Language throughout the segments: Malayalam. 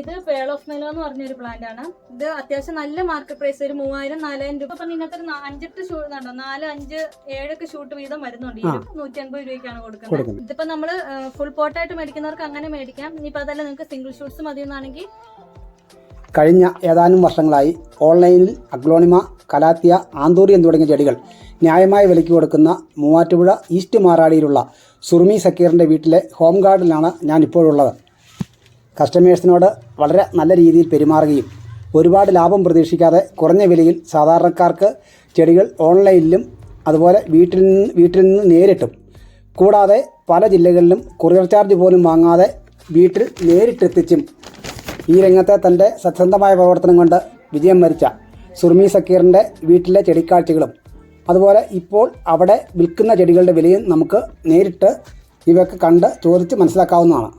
ഇത് പേൾ ഓഫ് നെലോ എന്ന് പറഞ്ഞൊരു പ്ലാന്റ് ആണ്. ഇത് അത്യാവശ്യം നല്ല മാർക്കറ്റ് പ്രൈസ് ഒരു മൂവായിരം നാലായിരം രൂപ. അപ്പൊ ഇതിനകത്ത് ഒരു അഞ്ചെട്ട് ഷൂ ഉണ്ടോ നാല് അഞ്ച് ഏഴൊക്കെ ഷൂട്ട് വീതം വരുന്നുണ്ട്. നൂറ്റി അൻപത് രൂപയ്ക്കാണ് കൊടുക്കുന്നത്. ഇതിപ്പോ നമ്മൾ ഫുൾ പോട്ടായിട്ട് മേടിക്കുന്നവർക്ക് അങ്ങനെ മേടിക്കാം. ഇനിയിപ്പോ അതല്ല നിങ്ങൾക്ക് സിംഗിൾ ഷൂട്ട്സ് മതി എന്നാണെങ്കിൽ കഴിഞ്ഞ ഏതാനും വർഷങ്ങളായി ഓൺലൈനിൽ അഗ്ലോണിമ കലാത്തിയ ആന്തൂറിയം തുടങ്ങിയ ചെടികൾ ന്യായമായ വിലയ്ക്ക് കൊടുക്കുന്ന മൂവാറ്റുപുഴ ഈസ്റ്റ് മാറാടിയിലുള്ള സുറുമി സക്കീറിന്റെ വീട്ടിലെ ഹോം ഗാർഡനിലാണ് ഞാൻ ഇപ്പോഴുള്ളത് കസ്റ്റമേഴ്സിനോട് വളരെ നല്ല രീതിയിൽ പെരുമാറുകയും ഒരുപാട് ലാഭം പ്രതീക്ഷിക്കാതെ കുറഞ്ഞ വിലയിൽ സാധാരണക്കാർക്ക് ചെടികൾ ഓൺലൈനിലും അതുപോലെ വീട്ടിൽ നിന്ന് വീട്ടിൽ നിന്ന് നേരിട്ടും. കൂടാതെ പല ജില്ലകളിലും കൊറിയർ ചാർജ് പോലും വാങ്ങാതെ വീട്ടിൽ നേരിട്ടെത്തിച്ചും ഈ രംഗത്തെ തന്റെ സത്യസന്ധമായ പ്രവർത്തനം കൊണ്ട് വിജയം വരിച്ച സുർമി സക്കീറിന്റെ വീട്ടിലെ ചെടിക്കാഴ്ചകളും അതുപോലെ ഇപ്പോൾ അവിടെ വിൽക്കുന്ന ചെടികളുടെ വിലയും നമുക്ക് നേരിട്ട് ഇവയൊക്കെ കണ്ട് ചോദിച്ച് മനസ്സിലാക്കാവുന്നതാണ്.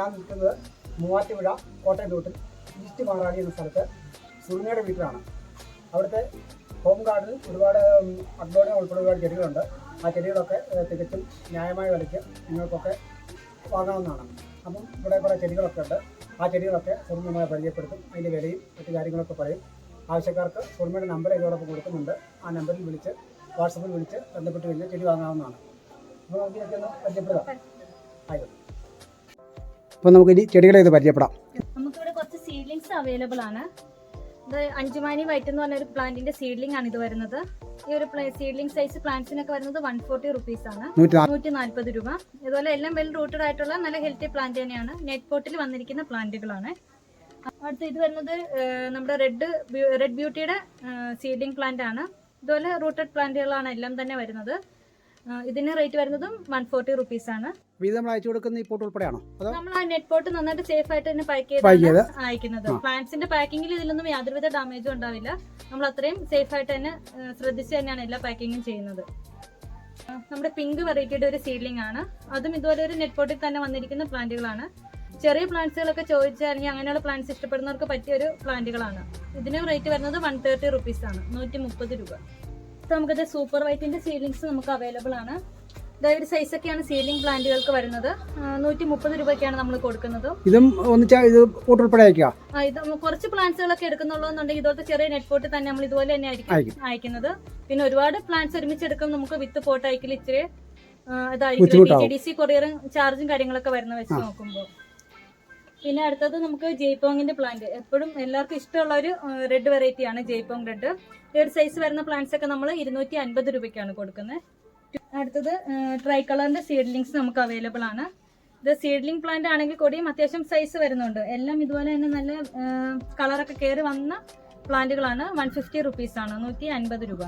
ഞാൻ നിൽക്കുന്നത് മൂവാറ്റുപുഴ കോട്ടയം റൂട്ടിൽ ഈസ്റ്റ് മാറാടി എന്ന സ്ഥലത്ത് സുർമിയുടെ വീട്ടിലാണ്. അവിടുത്തെ ഹോം ഗാർഡനിൽ ഒരുപാട് അഡ്ബോർഡ് ഉൾപ്പെടെ ഒരുപാട് ചെടികളുണ്ട്. ആ ചെടികളൊക്കെ തികച്ചും ന്യായമായ വിലയ്ക്ക് നിങ്ങൾക്കൊക്കെ വാങ്ങാവുന്നതാണ്. അപ്പം ഇവിടെ കുറേ ചെടികളൊക്കെ ഉണ്ട്. ആ ചെടികളൊക്കെ സുർമ്മമായി പരിചയപ്പെടുത്തും. അതിന്റെ വിലയും മറ്റു കാര്യങ്ങളൊക്കെ പറയും. ആവശ്യക്കാർക്ക് സുർമ്മയുടെ നമ്പർ ഇതോടൊപ്പം കൊടുക്കുന്നുണ്ട്. ആ നമ്പറിൽ വിളിച്ച് വാട്സപ്പിൽ വിളിച്ച് ബന്ധപ്പെട്ട് കഴിഞ്ഞാൽ ചെടി വാങ്ങാവുന്നതാണ്. അപ്പോൾ നമുക്ക് ഇതൊക്കെ ഒന്ന് പരിചയപ്പെടുക ആയിക്കോട്ടെ. അപ്പോൾ നമുക്ക് ഇനി ചെടികളെ ഇത് പരിചയപ്പെടാം. നമുക്കിവിടെ കുറച്ച് സീഡ്ലിങ്സ് അവൈലബിൾ ആണ്. ഇത് അഞ്ചുമാനി വൈറ്റ് എന്ന് പറഞ്ഞ ഒരു പ്ലാന്റിന്റെ സീഡ്ലിംഗ് ആണ് ഇത് വരുന്നത്. ഈ ഒരു സീഡ്ലിംഗ് സൈസ് പ്ലാന്റ്സിനൊക്കെ വരുന്നത് വൺ ഫോർട്ടി റുപ്പീസ് ആണ്. നൂറ്റി നാൽപ്പത് രൂപ. ഇതുപോലെ എല്ലാം വെൽ റൂട്ടഡ് ആയിട്ടുള്ള നല്ല ഹെൽത്തി പ്ലാന്റ് തന്നെയാണ്. നെറ്റ് പോട്ടിൽ വന്നിരിക്കുന്ന പ്ലാന്റുകളാണ് അടുത്ത് ഇത് വരുന്നത് നമ്മുടെ റെഡ് റെഡ് ബ്യൂട്ടിയുടെ സീഡ്ലിംഗ് പ്ലാന്റ് ആണ്. ഇതുപോലെ റൂട്ടഡ് പ്ലാന്റുകളാണ് എല്ലാം തന്നെ വരുന്നത്. ഇതിന് റേറ്റ് വരുന്നതും വൺ ഫോർട്ടി റുപ്പീസ് ആണ്. ഇത് നമ്മൾ അയച്ചു കൊടുക്കുന്ന ഈ പോട്ട് ഉൾപ്പെടെയാണോ? അതോ? നമ്മൾ ആ നെറ്റ് പോട്ട് നന്നായിട്ട് സേഫ് ആയിട്ട് തന്നെ പാക്ക് Pack ചെയ്ത്? അയക്കുന്നത്. പ്ലാന്റ്സിന്റെ പാക്കിങ്ങിൽ ഇതിലൊന്നും യാതൊരുവിധ ഡാമേജും ഉണ്ടാവില്ല. നമ്മൾ അത്രയും സേഫ് ആയിട്ട് തന്നെ ശ്രദ്ധിച്ച് തന്നെയാണ് എല്ലാ പാക്കിങ്ങും ചെയ്യുന്നത്. ആ, നമ്മുടെ പിങ്ക് വെറൈറ്റിയുടെ ഒരു സീഡ്ലിംഗ് ആണ്. അതും ഇതുപോലെ ഒരു നെറ്റ് പോട്ടിൽ തന്നെ വന്നിരിക്കുന്ന പ്ലാന്റുകളാണ്. ചെറിയ പ്ലാന്റ്സുകളൊക്കെ ചോദിച്ചാൽ അല്ലെങ്കിൽ അങ്ങനെയുള്ള പ്ലാന്റ്സ് ഇഷ്ടപ്പെടുന്നവർക്ക് പറ്റിയ ഒരു പ്ലാന്റുകളാണ്. ഇതിന് റേറ്റ് വരുന്നത് വൺ തേർട്ടി റുപ്പീസ് ആണ്. നൂറ്റി മുപ്പത് രൂപ. ഇപ്പൊ നമുക്കത് സൂപ്പർ വൈറ്റിന്റെ സീഡ്ലിങ്സ് നമുക്ക് അവൈലബിൾ ആണ്. ഇതായത് സൈസ് ഒക്കെയാണ് സീലിംഗ് പ്ലാന്റുകൾക്ക് വരുന്നത്. നൂറ്റി മുപ്പത് രൂപയ്ക്കാണ് നമ്മൾ കൊടുക്കുന്നത്. ഇതും ഇത് കുറച്ച് പ്ലാന്റ്സുകളൊക്കെ എടുക്കുന്നുള്ളൂ എന്നുണ്ടെങ്കിൽ ഇതുപോലത്തെ ചെറിയ നെറ്റ് പോട്ട് തന്നെ നമ്മൾ ഇതുപോലെ തന്നെ ആയിരിക്കും അയക്കും അയക്കുന്നത്. പിന്നെ ഒരുപാട് പ്ലാന്റ്സ് ഒരുമിച്ച് നമുക്ക് വിത്ത് പോട്ട് അയക്കൽ ഇച്ചിരി ഇതായിരിക്കും. ഡി സി കൊറിയറും ചാർജും കാര്യങ്ങളൊക്കെ വരുന്ന വെച്ച് നോക്കുമ്പോൾ പിന്നെ അടുത്തത് നമുക്ക് ജയ്പോങ്ങിന്റെ പ്ലാന്റ് എപ്പോഴും എല്ലാവർക്കും ഇഷ്ടമുള്ള ഒരു റെഡ് വെറൈറ്റിയാണ് ജയ്പോങ് റെഡ് ഈ ഒരു സൈസ് വരുന്ന പ്ലാന്റ്സ് ഒക്കെ നമ്മൾ ഇരുന്നൂറ്റി അൻപത് രൂപയ്ക്കാണ് കൊടുക്കുന്നത്. അടുത്തത് ട്രൈ കളറിന്റെ സീഡ്ലിങ്സ് നമുക്ക് അവൈലബിൾ ആണ്. ഇത് സീഡ്ലിംഗ് പ്ലാന്റ് ആണെങ്കിൽ കൂടിയും അത്യാവശ്യം സൈസ് വരുന്നുണ്ട്. എല്ലാം ഇതുപോലെ തന്നെ നല്ല കളറൊക്കെ കയറി വന്ന പ്ലാന്റുകളാണ്. വൺ ഫിഫ്റ്റി റുപ്പീസ് ആണ് നൂറ്റി അൻപത് രൂപ.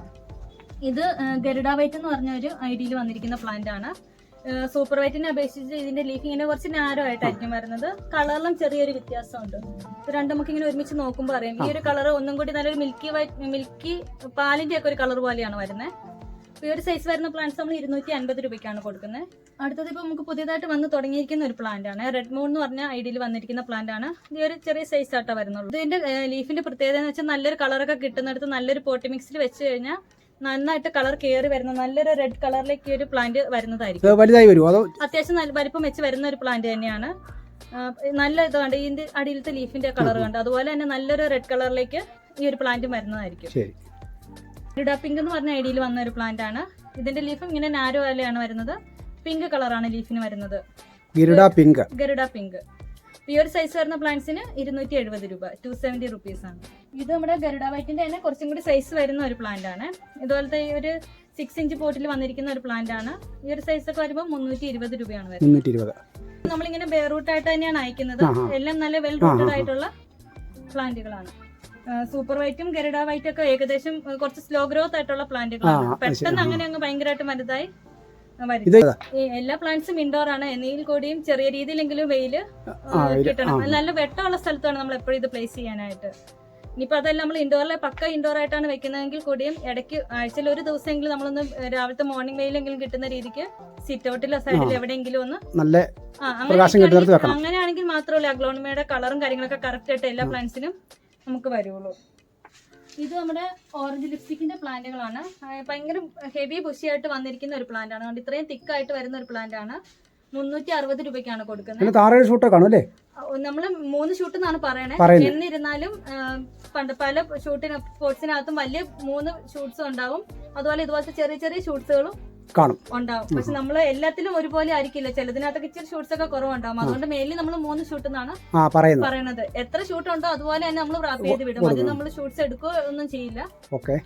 ഇത് ഗരുഡ വൈറ്റ് എന്ന് പറഞ്ഞ ഒരു ഐഡിയിൽ വന്നിരിക്കുന്ന പ്ലാന്റ് ആണ്. സൂപ്പർ വൈറ്റിനെ അപേക്ഷിച്ച് ഇതിന്റെ ലീഫ് ഇങ്ങനെ കുറച്ച് നാരോ ആയിട്ടായിരിക്കും വരുന്നത്. കളറിലും ചെറിയൊരു വ്യത്യാസമുണ്ട്. ഇത് രണ്ടും നമുക്ക് ഇങ്ങനെ ഒരുമിച്ച് നോക്കുമ്പോൾ അറിയാം. ഈ ഒരു കളർ ഒന്നും കൂടി നല്ലൊരു മിൽക്കി വൈറ്റ് മിൽക്കി പാലിന്റെ ഒക്കെ ഒരു കളർ പോലെയാണ് വരുന്നത് ഈ ഒരു സൈസ് വരുന്ന പ്ലാന്റ്സ് നമ്മൾ ഇരുന്നൂറ്റി അൻപത് രൂപയ്ക്കാണ് കൊടുക്കുന്നത്. അടുത്തത് ഇപ്പോൾ നമുക്ക് പുതിയതായിട്ട് വന്ന് തുടങ്ങിയിരിക്കുന്ന ഒരു പ്ലാന്റ് ആണ്. റെഡ് മൂൺ എന്ന് പറഞ്ഞ ഐഡിയിൽ വന്നിരിക്കുന്ന പ്ലാന്റ് ആണ്. ഇത് ഒരു ചെറിയ സൈസ് ആട്ടാ വരുന്നുള്ളൂ. ഇതിന്റെ ലീഫിന്റെ പ്രത്യേകത എന്ന് വെച്ചാൽ നല്ലൊരു കളറൊക്കെ കിട്ടുന്നിടത്ത് നല്ലൊരു പോട്ടി മിക്സിൽ വെച്ച് കഴിഞ്ഞാൽ നന്നായിട്ട് കളർ കയറി വരുന്ന നല്ലൊരു റെഡ് കളറിലേക്ക് ഒരു പ്ലാന്റ് വരുന്നതായിരിക്കും. വലുതായി വരുമോ അതോ അത്യാവശ്യം നല്ല വലിപ്പം വെച്ച് വരുന്ന ഒരു പ്ലാന്റ് തന്നെയാണ്. നല്ല ഇത് കണ്ട് ഇതിന്റെ അടിയിലത്തെ ലീഫിന്റെ കളർ കണ്ട്. അതുപോലെ തന്നെ നല്ലൊരു റെഡ് കളറിലേക്ക് ഈ ഒരു പ്ലാന്റ് വരുന്നതായിരിക്കും. ലിഡ പിങ്ക് എന്ന് പറഞ്ഞ ഐഡിയിൽ വന്ന ഒരു പ്ലാന്റ് ആണ്. ഇതിന്റെ ലീഫും ഇങ്ങനെ നാരോ അലയാണ് വരുന്നത്. പിങ്ക് കളറാണ് ലീഫിന് വരുന്നത്. ഗരുഡ പിങ്ക് ഗരുഡ പിങ്ക് ഒരു സൈസ് വരുന്ന പ്ലാന്റ്സിന് ഇരുന്നൂറ്റി എഴുപത് രൂപ. ടു സെവന്റി റുപ്പീസ് ആണ്. ഇത് നമ്മുടെ ഗരുഡ വൈറ്റിന്റെ തന്നെ കുറച്ചും കൂടി സൈസ് വരുന്ന ഒരു പ്ലാന്റ് ആണ്. ഇതുപോലത്തെ ഈ ഒരു സിക്സ് ഇഞ്ച് പോട്ടിൽ വന്നിരിക്കുന്ന ഒരു പ്ലാന്റ് ആണ്. ഈ ഒരു സൈസ് ഒക്കെ വരുമ്പോൾ മുന്നൂറ്റി ഇരുപത് രൂപയാണ് വരുന്നത്. നമ്മളിങ്ങനെ ബെയർ ആയിട്ട് തന്നെയാണ് അയക്കുന്നത്. എല്ലാം നല്ല വെൽ റൂട്ടഡ് ആയിട്ടുള്ള പ്ലാന്റുകളാണ് സൂപ്പർ വൈറ്റും ഗരുഡ വൈറ്റും ഒക്കെ ഏകദേശം കുറച്ച് സ്ലോ ഗ്രോത്ത് ആയിട്ടുള്ള പ്ലാന്റുകളാണ്. പെട്ടെന്ന് അങ്ങനെ അങ്ങ് ഭയങ്കരമായിട്ട് വലുതായി എല്ലാ പ്ലാന്റ്സും ഇൻഡോർ ആണ്. എന്നതിൽ കൂടിയും ചെറിയ രീതിയിലെങ്കിലും വെയിൽ, കിട്ടണം. നല്ല വെട്ടമുള്ള സ്ഥലത്താണ് നമ്മൾ എപ്പോഴും ഇത് പ്ലേസ് ചെയ്യാനായിട്ട്. ഇനിയിപ്പോൾ അതല്ല നമ്മൾ ഇൻഡോറിലെ പക്ക ഇൻഡോർ ആയിട്ടാണ് വെക്കുന്നതെങ്കിൽ കൂടിയും ഇടയ്ക്ക് ആഴ്ചയിൽ ഒരു ദിവസമെങ്കിലും നമ്മളൊന്ന് രാവിലത്തെ മോർണിംഗ് വെയിലെങ്കിലും കിട്ടുന്ന രീതിക്ക് സിറ്റ് ഔട്ടിലോ സൈഡിൽ എവിടെയെങ്കിലും ഒന്ന് നല്ല. അങ്ങനെയാണെങ്കിൽ മാത്രമല്ല അഗ്ലോണിമയുടെ കളറും കാര്യങ്ങളൊക്കെ കറക്റ്റ് ആയിട്ട് എല്ലാ പ്ലാന്റ്സിനും നമുക്ക് വരുള്ളൂ. ഇത് നമ്മുടെ ഓറഞ്ച് ലിപ്സ്റ്റിക്കിന്റെ പ്ലാന്റുകളാണ് ഭയങ്കര ഹെവി ബുഷിയായിട്ട് വന്നിരിക്കുന്ന ഒരു പ്ലാന്റ് ആണ്. അതുകൊണ്ട് ഇത്രയും തിക്കായിട്ട് വരുന്ന ഒരു പ്ലാന്റ് ആണ്. മുന്നൂറ്റി അറുപത് രൂപയ്ക്കാണ് കൊടുക്കുന്നത്. നമ്മൾ മൂന്ന് ഷൂട്ട് എന്നാണ് പറയണേ. എന്നിരുന്നാലും പണ്ട് പല ഷൂട്ടിന് സ്പോർട്സിനകത്തും വലിയ മൂന്ന് ഷൂട്ട്സും ഉണ്ടാവും. അതുപോലെ ഇതുപോലത്തെ ചെറിയ ചെറിയ ഷൂട്ട്സുകളും കാണും. ഉണ്ടാവും. പക്ഷെ നമ്മൾ എല്ലാത്തിലും ഒരുപോലെ ആയിരിക്കില്ല. ചിലതിനകത്തൊക്കെ ഇച്ചിരി ഷൂട്ട്സ് ഒക്കെ കുറവുണ്ടാവും. അതുകൊണ്ട് മെയിൻലി നമ്മൾ മൂന്ന് ഷൂട്ട് എന്നാണ് പറയുന്നത്. എത്ര ഷൂട്ട് ഉണ്ടോ അതുപോലെ തന്നെ നമ്മൾ റാപ്പ് ചെയ്ത് വിടും. അത് നമ്മൾ ഷൂട്ട്സ് എടുക്കുകയോ ഒന്നും ചെയ്യില്ല. ഓക്കെ.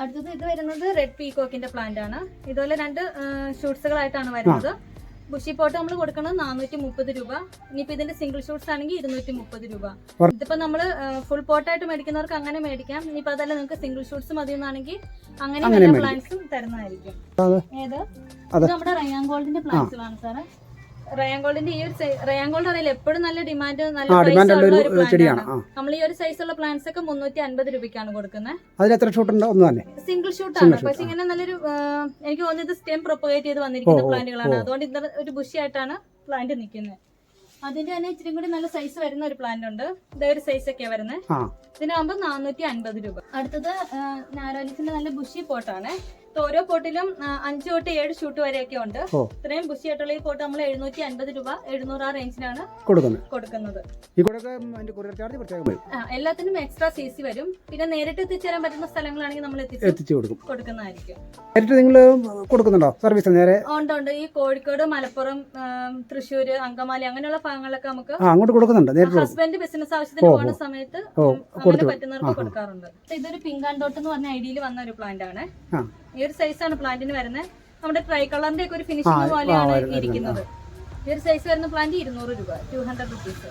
അടുത്തത് ഇത് വരുന്നത് റെഡ് പീകോക്കിന്റെ പ്ലാന്റ് ആണ്. ഇതുപോലെ രണ്ട് ഷൂട്ട്സുകളായിട്ടാണ് വരുന്നത്. ബുഷി പോട്ട് നമ്മൾ കൊടുക്കുന്നത് നാനൂറ്റി മുപ്പത് രൂപ. ഇനിയിപ്പോ ഇതിന്റെ സിംഗിൾ ഷൂട്ട്സ് ആണെങ്കിൽ ഇരുന്നൂറ്റി മുപ്പത് രൂപ ഇതിപ്പോ നമ്മൾ ഫുൾ പോട്ടായിട്ട് മേടിക്കുന്നവർക്ക് അങ്ങനെ മേടിക്കാം. ഇനിയിപ്പോ അതല്ല നിങ്ങൾക്ക് സിംഗിൾ ഷൂട്ട്സ് മതി എന്നാണെങ്കിൽ അങ്ങനെ പ്ലാന്റ്സും തരുന്നതായിരിക്കും. ഏത്? ഇത് നമ്മുടെ റയാൻ ഗോൾഡിന്റെ പ്ലാന്റ്സുകളാണ് സാറ്. റയാൻ ഗോൾഡിന്റെ ഈ ഒരു ഗോൾഡ് അറിയില്ല? എപ്പോഴും നല്ല ഡിമാൻഡ് നല്ല ഡിമാൻഡ് ഉള്ള ഒരു ചെടിയാണ്. നമ്മൾ ഈ ഒരു സൈസുള്ള പ്ലാന്റ്സ് ഒക്കെ മുന്നൂറ്റി അൻപത് രൂപയ്ക്കാണ് കൊടുക്കുന്നത് അതിൽ എത്ര ഷൂട്ട് ഉണ്ട്? ഒന്ന് തന്നെ. സിംഗിൾ ഷൂട്ട് ആണ്. പക്ഷെ ഇങ്ങനെ നല്ലൊരു എനിക്ക് തോന്നുന്നത് സ്റ്റെം പ്രൊപ്പഗേറ്റ് ചെയ്ത് വന്നിരിക്കുന്ന പ്ലാന്റുകളാണ്. അതുകൊണ്ട് ഇത്ര ഒരു ബുഷി ആയിട്ടാണ് പ്ലാന്റ് നിൽക്കുന്നത് അതിന്റെ തന്നെ ഇച്ചിരി കൂടി നല്ല സൈസ് വരുന്ന ഒരു പ്ലാന്റ് ഉണ്ട്. ഇതേ ഒരു സൈസ് ഒക്കെ വരുന്നത് ഇതിനാകുമ്പോൾ നാനൂറ്റി അൻപത് രൂപ. അടുത്തത് നാരോലിസിന്റെ നല്ല ബുഷി പോട്ടാണ് ഓരോ പോട്ടിലും അഞ്ചു തൊട്ട് ഏഴ് ഷൂട്ട് വരെയൊക്കെ ഉണ്ട്. ഇത്രയും ബുഷി ആയിട്ടുള്ള ഈ പോട്ട് നമ്മൾ എഴുന്നൂറ്റി അൻപത് രൂപ എഴുന്നൂറ് ആ റേഞ്ചിലാണ് കൊടുക്കുന്നത്. എല്ലാത്തിനും എക്സ്ട്രാ സി സി വരും. പിന്നെ നേരിട്ട് എത്തിച്ചേരാൻ പറ്റുന്ന സ്ഥലങ്ങളാണെങ്കിൽ നമ്മൾ എത്തിച്ച് കൊടുക്കും. കൊടുക്കുന്നതായിരിക്കും. നിങ്ങൾ കൊടുക്കുന്നുണ്ടോ സർവീസ് നേരെ? ഉണ്ട് ഉണ്ട്. ഈ കോഴിക്കോട് മലപ്പുറം തൃശ്ശൂര് അങ്കമാലി അങ്ങനെയുള്ള ഭാഗങ്ങളിലൊക്കെ നമുക്ക് അങ്ങോട്ട് കൊടുക്കുന്നുണ്ട്. ഹസ്ബൻഡ് ബിസിനസ് ആവശ്യത്തിന് പോകുന്ന സമയത്ത് അങ്ങനെ പറ്റുന്നവർക്ക്. കൊടുക്കാറുണ്ട്. ഇതൊരു പിങ്ക് ആൻഡ് ഡോട്ട് എന്ന് പറഞ്ഞ ഐഡിയയിൽ വന്ന ഒരു പ്ലാന്റ് ആണ്. ഈ ഒരു സൈസാണ് പ്ലാന്റിന് വരുന്നത്. നമ്മുടെ ട്രൈ കളറിന്റെ ഒക്കെ ഒരു ഫിനിഷിംഗ് പോലെയാണ് ഇരിക്കുന്നത്. ഈ ഒരു സൈസ് വരുന്ന പ്ലാന്റ് ഇരുന്നൂറ് രൂപ ടു ഹൺഡ്രഡ് റുപ്പീസ്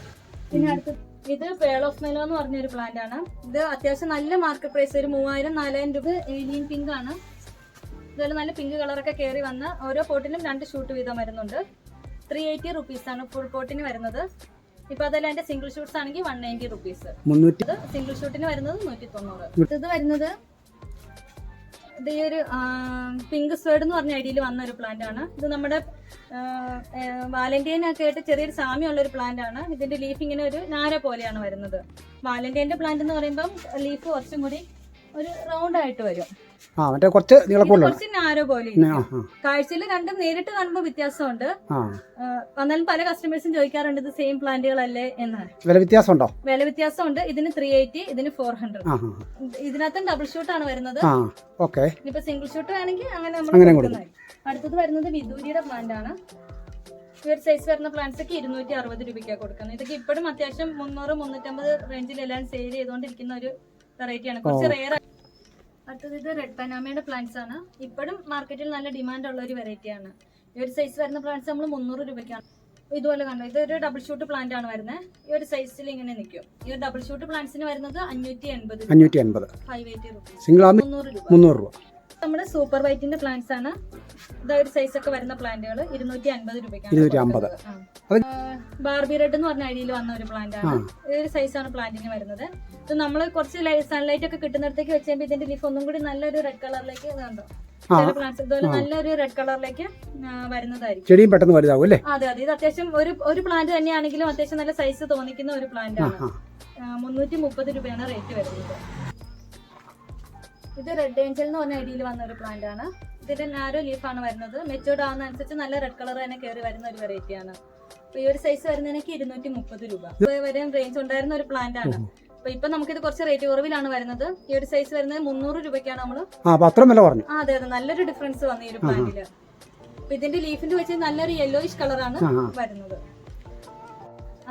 പിന്നെ അടുത്ത് ഇത് പേൾ ഓഫ് മെലോ എന്ന് പറഞ്ഞ ഒരു പ്ലാന്റ് ആണ്. ഇത് അത്യാവശ്യം നല്ല മാർക്കറ്റ് പ്രൈസ് ഒരു മൂവായിരം നാലായിരം രൂപ ഏലിയൻ പിങ്ക് ആണ്. ഇതുപോലെ നല്ല പിങ്ക് കളറൊക്കെ കയറി വന്ന് ഓരോ പോട്ടിനും രണ്ട് ഷൂട്ട് വീതം വരുന്നുണ്ട്. ത്രീ എയ്റ്റി റുപ്പീസ് ആണ് ഫുൾ പോട്ടിന് വരുന്നത്. ഇപ്പൊ അതല്ല അതിന്റെ സിംഗിൾ ഷൂട്ട്സ് ആണെങ്കിൽ വൺ നയന്റി റുപ്പീസ് സിംഗിൾ ഷൂട്ടിന് വരുന്നത് നൂറ്റി തൊണ്ണൂറ് ഇത് വരുന്നത് ഇത് ഒരു പിങ്ക് സ്വേഡ് എന്ന് പറഞ്ഞ ഐഡിയയിൽ വന്ന ഒരു പ്ലാന്റ് ആണ്. ഇത് നമ്മുടെ വാലന്റൈൻ ഒക്കെ ആയിട്ട് ചെറിയൊരു സാമ്യമുള്ള ഒരു പ്ലാന്റ് ആണ്. ഇതിന്റെ ലീഫ് ഇങ്ങനെ ഒരു നാര പോലെയാണ് വരുന്നത്. വാലന്റൈന്റെ പ്ലാന്റ് എന്ന് പറയുമ്പം ലീഫ് കുറച്ചും കൂടി ഒരു റൗണ്ട് ആയിട്ട് വരും. ആ മറ്റേ കുറച്ച് നീളക്കൂടുതലാണ് കുറച്ച് നാരോ പോലെ ആ ഇരിക്കും. ആ കാഴ്ചയിൽ രണ്ടും നേരിട്ട് കാണുമ്പോൾ വ്യത്യാസമുണ്ട്. ആ. എന്നാലും പല കസ്റ്റമേഴ്സും ചോദിക്കാറുണ്ട് ഇത് സെയിം പ്ലാന്റുകളല്ലേ എന്ന്. വില വ്യത്യാസമുണ്ടോ? വില വ്യത്യാസമുണ്ട്. ഇതിന് ത്രീ എയ്റ്റി ഇതിന് ഫോർ ഹൺഡ്രഡ് ആ ഇതിനകത്തും ഡബിൾ ഷൂട്ട് ആണ് വരുന്നത്. ആ ഓക്കെ ഇനിയിപ്പോ സിംഗിൾ ഷൂട്ട് വേണമെങ്കിൽ അങ്ങനെ അങ്ങനെ നമ്മൾ അടുത്തത് വരുന്നത് വിദൂരിയുടെ പ്ലാന്റ് ആണ്. ഈ ഒരു സൈസ് വരുന്ന പ്ലാന്റ്സ് ഒക്കെ ഇരുന്നൂറ്റി അറുപത് രൂപയ്ക്കാണ് കൊടുക്കുന്നത്. ഇതൊക്കെ ഇപ്പോഴും അത്യാവശ്യം മുന്നൂറ് മുന്നൂറ്റമ്പത് റേഞ്ചിൽ എല്ലാം സെയിൽ ചെയ്തുകൊണ്ടിരിക്കുന്ന ഒരു വെറൈറ്റിയാണ് കുറച്ച് റെയർ അടുത്തത് ഇത് റെഡ് പനാമയുടെ പ്ലാന്റ്സ് ആണ്. ഇപ്പോഴും മാർക്കറ്റിൽ നല്ല ഡിമാൻഡ് ഉള്ള ഒരു വെറൈറ്റി ആണ്. ഈ ഒരു സൈസ് വരുന്ന പ്ലാന്റ്സ് നമ്മൾ മുന്നൂറ് രൂപയ്ക്കാണ്. ഇതുപോലെ കണ്ടോ? ഇതൊരു ഡബിൾ ഷൂട്ട് പ്ലാന്റ് ആണ് വരുന്നത് ഈ ഒരു സൈസിൽ ഇങ്ങനെ നിൽക്കും ഈ ഒരു ഡബിൾ ഷൂട്ട് പ്ലാന്റ്സിന് വരുന്നത് അഞ്ഞൂറ്റി എൺപത് അഞ്ഞൂറ്റി എൺപത്. ഫൈവ് എയ്റ്റി റുപ്പീസ് സിംഗിൾ മുന്നൂറ് രൂപ. മുന്നൂറ് രൂപ. നമ്മുടെ സൂപ്പർ വൈറ്റിന്റെ പ്ലാന്റ്സ് ആണ്. ഇതൊരു സൈസ് ഒക്കെ വരുന്ന പ്ലാന്റുകൾ ഇരുന്നൂറ്റി അൻപത് രൂപയ്ക്കാണ്. ബാർബി റെഡ് എന്ന് പറഞ്ഞ ഐഡിയയിൽ വന്ന ഒരു പ്ലാന്റ് ആണ്. ഈ ഒരു സൈസാണ് പ്ലാന്റിന് വരുന്നത്. ഇത് നമ്മൾ കുറച്ച് സൺലൈറ്റ് ഒക്കെ കിട്ടുന്നിടത്തേക്ക് വെച്ച് കഴിയുമ്പോൾ ഇതിന്റെ ലീഫ് ഒന്നും കൂടി നല്ലൊരു റെഡ് കളറിലേക്ക് കണ്ടോ? ആ. ചില പ്ലാന്റ്സ് ഇതുപോലെ നല്ലൊരു റെഡ് കളറിലേക്ക് വരുന്നതായിരിക്കും. ചെടിയും പെട്ടെന്ന് വലുതാവും അല്ലേ? അതെ അതെ. ഇത് അത്യാവശ്യം ഒരു ഒരു പ്ലാന്റ് തന്നെയാണെങ്കിലും അത്യാവശ്യം നല്ല സൈസ് തോന്നിക്കുന്ന ഒരു പ്ലാന്റ് ആണ്. മുന്നൂറ്റി മുപ്പത് രൂപയാണ് റേറ്റ് വരുന്നത്. ഇത് റെഡ് ഏഞ്ചൽ എന്ന് പറഞ്ഞ ഐഡിയിൽ വന്ന ഒരു പ്ലാന്റ് ആണ്. ഇതിന്റെ നാരോ ലീഫ് ആണ് വരുന്നത്. മെച്ചൂർഡ് ആവുന്ന അനുസരിച്ച് നല്ല റെഡ് കളർ തന്നെ കയറി വരുന്ന ഒരു വെറൈറ്റി ആണ്. ഈ ഒരു സൈസ് വരുന്നതിനൊക്കെ ഇരുന്നൂറ്റി മുപ്പത് രൂപ. വരെ റേഞ്ച് ഉണ്ടായിരുന്ന ഒരു പ്ലാന്റ് ആണ്. അപ്പൊ ഇപ്പൊ ഇത് കുറച്ച് റേറ്റ് കുറവിലാണ് വരുന്നത്. ഈ ഒരു സൈസ് വരുന്നത് മുന്നൂറ് രൂപയ്ക്കാണ് നമ്മൾ വില പറഞ്ഞു അതെ അതെ. നല്ലൊരു ഡിഫറൻസ് വന്നു ഈ ഒരു പ്ലാന്റിൽ ഇതിന്റെ ലീഫിന്റെ വെച്ച് നല്ലൊരു യെല്ലോയിഷ് കളറാണ് വരുന്നത് ആ വരുന്നത്.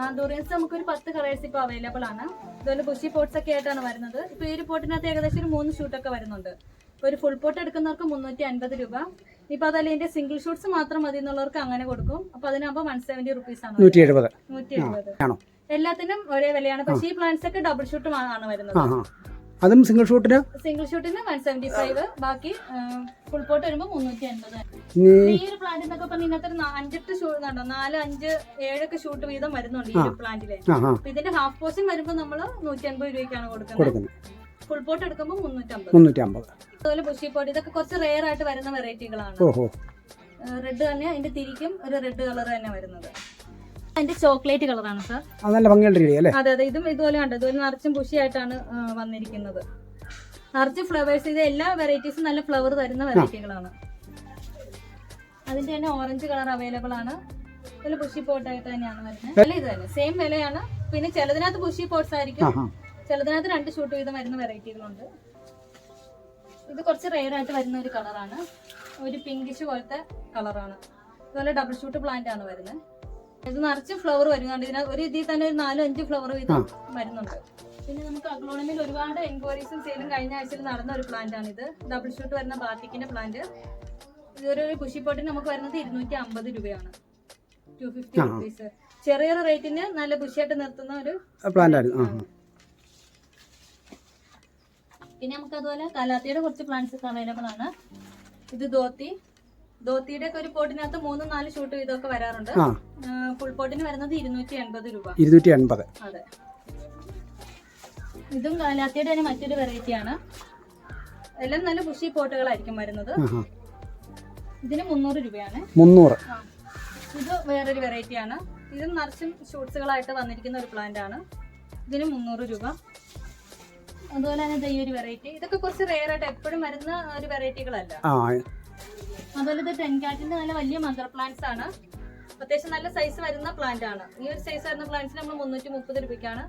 ആന്തോറിയൻസ് നമുക്കൊരു പത്ത് കളേഴ്സ് ഇപ്പൊ അവൈലബിൾ ആണ്. ഇതുപോലെ ബുഷി പോട്ട്സ് ഒക്കെ ആയിട്ടാണ് വരുന്നത്. ഇപ്പൊ ഈ ഒരു പോട്ടിനകത്ത് ഏകദേശം ഒരു മൂന്ന് ഷൂട്ടൊക്കെ വരുന്നുണ്ട്. ഇപ്പൊ ഒരു ഫുൾ പോട്ട് എടുക്കുന്നവർക്ക് മുന്നൂറ്റി അൻപത് രൂപ. ഇപ്പൊ അതല്ല ഇതിന്റെ സിംഗിൾ ഷൂട്ട്സ് മാത്രം മതി എന്നുള്ളവർക്ക് അങ്ങനെ കൊടുക്കും. അപ്പൊ അതിനാകുമ്പോൾ വൺ സെവന്റി റുപ്പീസ് ആണ് നൂറ്റി എഴുപത് ആണോ? എല്ലാത്തിനും ഒരേ വിലയാണ്. പക്ഷേ ഈ പ്ലാന്റ്സ് ഒക്കെ ഡബിൾ ഷൂട്ട് ആണ് വരുന്നത്. അതും സിംഗിൾ ഷൂട്ടിന് സിംഗിൾ ഷൂട്ടിന് വൺ സെവന്റി ഫൈവ് ബാക്കി ഫുൾ പോട്ട് വരുമ്പോൾ മുന്നൂറ്റി അൻപത് ഈ ഒരു പ്ലാന്റ് എന്നൊക്കെ പറഞ്ഞാൽ ഇതിനകത്ത് അഞ്ചെട്ട് ഷൂട്ട് ഉണ്ടോ നാല് അഞ്ച് ഏഴൊക്കെ ഷൂട്ട് വീതം വരുന്നുണ്ട് ഈ ഒരു പ്ലാന്റിൽ ഇതിന്റെ ഹാഫ് പോർഷൻ വരുമ്പോൾ നമ്മൾ നൂറ്റി അൻപത് രൂപയ്ക്കാണ് കൊടുക്കുന്നത്. കൊടുക്കുന്നു ഫുൾ പോട്ട് എടുക്കുമ്പോൾ മുന്നൂറ്റി അമ്പത് അതുപോലെ ബുഷി പോട്ട് ഇതൊക്കെ കുറച്ച് റെയർ ആയിട്ട് വരുന്ന വെറൈറ്റികളാണ് റെഡ് തന്നെ അതിന്റെ തിരിക്കും ഒരു റെഡ് കളർ തന്നെ വരുന്നത്. അതിന്റെ ചോക്ലേറ്റ് കളറാണ് സാർ. അത് നല്ല ഭംഗിയുള്ള ചെടി അല്ലേ? അതെ അതെ. ഇതും ഇതുപോലെ കണ്ടോ. ഇതുപോലെ നിറച്ചും പുഷിയായിട്ടാണ് ആ, വന്നിരിക്കുന്നത്. നിറച്ച് ഫ്ലവേഴ്സ് ഇത് എല്ലാ വെറൈറ്റീസും നല്ല ഫ്ലവർ തരുന്ന വെറൈറ്റികളാണ് അതിന്റെ തന്നെ ഓറഞ്ച് കളർ അവൈലബിൾ ആണ്. ഇതിൽ ബുഷി പോട്ടായിട്ട് തന്നെയാണ് വരുന്നത്. നല്ല ഇത് തന്നെ. സെയിം വിലയാണ്. പിന്നെ ചിലതിനകത്ത് പുഷി പോട്ട്സ് ആ ആയിരിക്കും. ആ ചിലതിനകത്ത് രണ്ട് ഷൂട്ട് വീതം വരുന്ന വെറൈറ്റികളുണ്ട് ഇത് കുറച്ച് റെയർ ആയിട്ട് വരുന്ന ഒരു കളറാണ്. ഒരു പിങ്കിഷ് പോലത്തെ കളറാണ്. ഇതുപോലെ ഡബിൾ ഷൂട്ട് പ്ലാന്റ് ആണ് വരുന്നത്. ഇത് നിറച്ച് ഫ്ലവർ വരുന്നുണ്ട്. ഇതിനകത്ത് ഒരു ഇതിൽ തന്നെ ഒരു നാലും അഞ്ച് ഫ്ലവർ വീതം വരുന്നുണ്ട്. പിന്നെ നമുക്ക് അഗ്ലോണമിൽ ഒരുപാട് എൻക്വയറീസും സെയിലും കഴിഞ്ഞ ആഴ്ചയിൽ നടന്ന ഒരു പ്ലാന്റ് ആണ് ഇത്. ഡബിൾ ഷൂട്ട് വരുന്ന ബാത്തിക്കിന്റെ പ്ലാന്റ് ഇതൊരു ഒരു പോട്ടിന് നമുക്ക് വരുന്നത് ഇരുന്നൂറ്റി അമ്പത് രൂപയാണ് ടു ഫിഫ്റ്റി. റുപ്പീസ് ചെറിയൊരു റേറ്റിന് നല്ല ബുഷിയായിട്ട് നിർത്തുന്ന ഒരു പ്ലാന്റ് ആയിരുന്നു ആ ആ. പിന്നെ നമുക്ക് അതുപോലെ കലാത്തിയുടെ കുറച്ച് പ്ലാന്റ്സ് അവൈലബിൾ ആണ്. ഇത് ധോത്തി ധോത്തിയുടെ ഒക്കെ ഒരു പോട്ടിനകത്ത് മൂന്ന് നാല് ഷൂട്ട് വീതമൊക്കെ വരാറുണ്ട്. ആ. ഫുൾ പോട്ടിന് വരുന്നത് ഇരുന്നൂറ്റി എൺപത് രൂപ. ഇരുന്നൂറ്റി എൺപത്. അതെ. ഇതും കാലാത്തിയുടെ തന്നെ മറ്റൊരു വെറൈറ്റി ആണ്. എല്ലാം നല്ല ബുഷി പോട്ടുകളായിരിക്കും വരുന്നത്. ഇതിന് മുന്നൂറ് രൂപയാണ്. മുന്നൂറ്. ആ. ഇത് വേറൊരു വെറൈറ്റി ആണ്. ഇത് നിറച്ചും ഷൂട്ട്സുകളായിട്ട് വന്നിരിക്കുന്ന ഒരു പ്ലാന്റ് ആണ്. ഇതിന് മുന്നൂറ് രൂപ. അതുപോലെ തന്നെ ദേ ഈ ഒരു വെറൈറ്റി ഇതൊക്കെ കുറച്ച് റെയർ ആയിട്ട് എപ്പോഴും വരുന്ന ഒരു വെറൈറ്റികളല്ല ആ അതുപോലെ ഇത് ടെൻകാറ്റിന്റെ നല്ല വലിയ മദർ പ്ലാന്റ്സ് ആണ്. അത്യാവശ്യം നല്ല സൈസ് വരുന്ന പ്ലാന്റ് ആണ്. ഈ ഒരു സൈസ് വരുന്ന പ്ലാന്റ്സ് നമ്മൾ മുന്നൂറ്റി മുപ്പത് രൂപയ്ക്കാണ്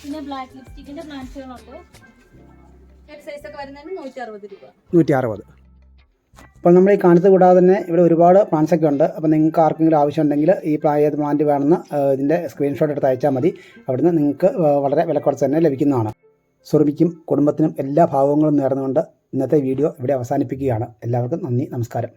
പിന്നെ ബ്ലാക്ക് ലിപ്സ്റ്റിക്കിന്റെ പ്ലാന്റ്സുകളുണ്ട് സൈസ് ഒക്കെ വരുന്നതിന് നൂറ്റി അറുപത് രൂപ. നൂറ്റി അറുപത് അപ്പോൾ നമ്മൾ ഈ കാണിച്ചത് കൂടാതെ തന്നെ ഇവിടെ ഒരുപാട് പ്ലാന്റ്സ് ഒക്കെ ഉണ്ട്. അപ്പോൾ നിങ്ങൾക്ക് ആർക്കെങ്കിലും ആവശ്യമുണ്ടെങ്കിൽ ഈ ഏത് പ്ലാന്റ് വേണമെന്ന് ഇതിന്റെ സ്ക്രീൻഷോട്ട് എടുത്ത് അയച്ചാൽ മതി. അവിടുന്ന് നിങ്ങൾക്ക് വളരെ വിലക്കുറച്ച് തന്നെ ലഭിക്കുന്നതാണ്. സുറുമിക്കും കുടുംബത്തിനും എല്ലാ ഭാവങ്ങളും നേർന്നുകൊണ്ട് ഇന്നത്തെ വീഡിയോ ഇവിടെ അവസാനിപ്പിക്കുകയാണ്. എല്ലാവർക്കും നന്ദി നമസ്കാരം.